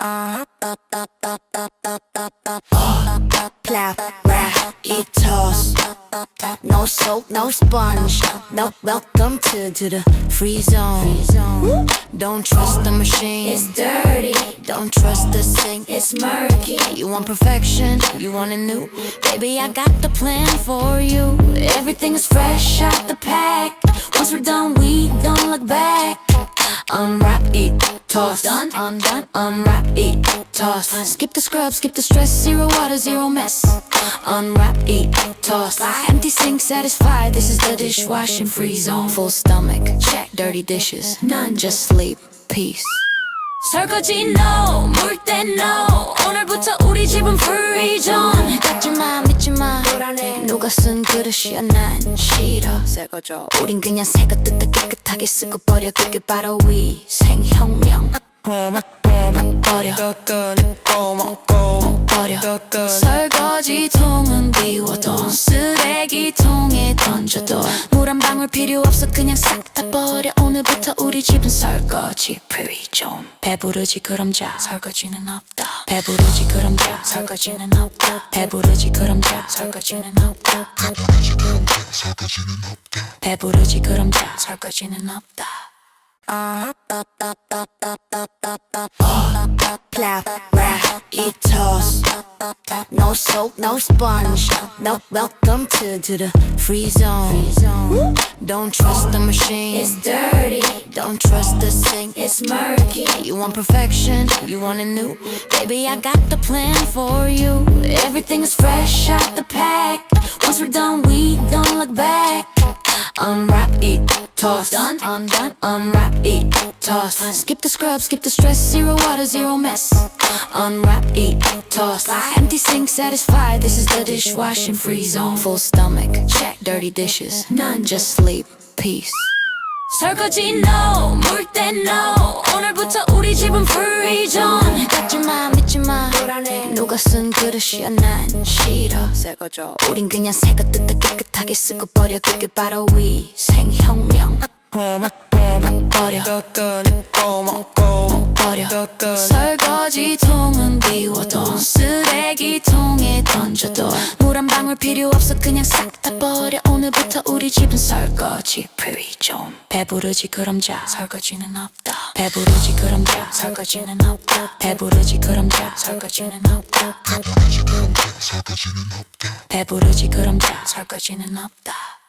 Clap, rap, eat toss. No soap, no sponge. No welcome to, to the free zone. Don't trust the machine. It's dirty. Don't trust the sink. It's murky. You want perfection? You want it new? Baby, I got the plan for you. Everything is fresh out the pack. Once we're done, we don't look back. Unwrap, eat, toss. Done, undone, unwrap, eat, toss. Skip the scrub, skip the stress. Zero water, zero mess. Unwrap, eat, toss. Empty sink, satisfied. This is the dishwashing free zone. Full stomach, check. Dirty dishes, none. Just sleep, peace. 설거지 no, 물때 no. 오늘부터 우리 집은 free zone. 깎지마, 믿지마. 누가 쓴 그릇이야 난 싫어. 새거져. 우린 그냥 새거 뜯다 깨끗하게 쓰고 버려. 그게 바로 위생혁명. 버려. 버려. 설거지통은 비워도 쓰레기통에 던져도 물한 방울 필요 없어 그냥 싹다 버려 오늘부터 우리 집은 설거지 프리 좀 배부르지 그럼 자. 설거지는 없다. 배부르지 그럼 자. 설거지는 없다. 배부르지 그럼 자. 설거지는 없다. 배부르지 그럼 자. 설거지는 없다. Clap, rap, eat toss. No soap, no sponge. No welcome to, to the free zone. Don't trust the machine. It's dirty. Don't trust the sink. It's murky. You want perfection? You want it new? Baby, I got the plan for you. Everything is fresh out the pack. Once we're done, we don't look back. Unwrap, eat, toss. Done, undone, unwrap, eat, toss. Skip the scrub, skip the stress. Zero water, zero mess. Unwrap, eat, toss. Empty sink, satisfied. This is the dishwashing free zone. Full stomach, check. Dirty dishes, none. Just sleep, peace. 설거지 no, 물때 no. 오늘부터 우리 집은 free zone. 누가 쓴 그릇이야 난 싫어. 새거져. 우린 그냥 새거 뜯다 깨끗하게 쓰고 버려. 그게 바로 위생혁명. 버려. 버려. 설거지통은 비워도 쓰레기통에 던져도 방울 필요 없어 그냥 싹 다 버려. 오늘부터 우리 집은 설거지 프리 좀 배부르지 그럼 자 설거지는 없다. 배부르지 그럼 자 설거지는 없다. 배부르지 그럼 자 설거지는 없다. 배부르지 그럼 자 설거지는 없다.